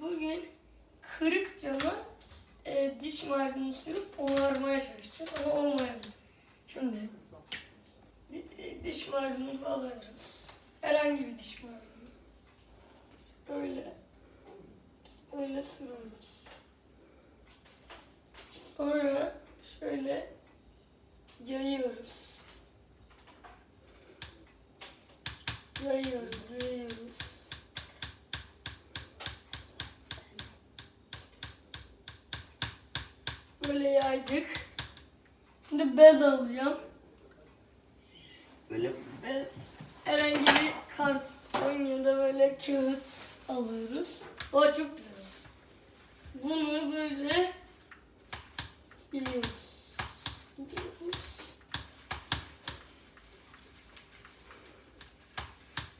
bugün kırık camı e, diş macunu sürüp onarmaya çalışacağız ama olmayabilir. Şimdi di- e, diş macunumuzu alıyoruz. Herhangi bir diş macunu. Böyle böyle sürüyoruz. Sonra şöyle yayıyoruz. Yayıyoruz, yayıyoruz. Böyle yaydık. Şimdi bez alacağım. Böyle bez. Herhangi bir karton ya da böyle kağıt alıyoruz. O çok güzel. Bunu böyle siliyoruz. Siliyoruz.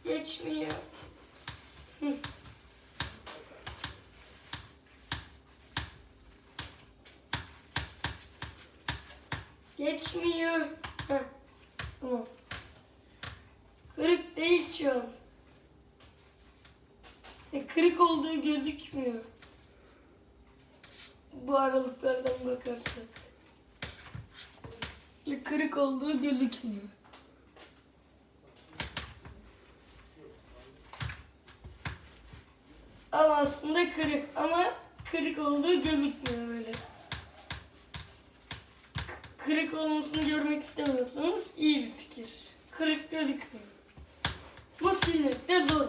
Geçmiyor. Geçmiyor. Heh. Tamam. Kırık değil şu an. E, kırık olduğu gözükmüyor. Bu aralıklardan bakarsak. E, kırık olduğu gözükmüyor. Ama aslında kırık ama kırık olduğu gözükmüyor böyle. Kırık olmasını görmek istemiyorsanız iyi bir fikir. Kırık gözükmüyor. Bu silmek de zor.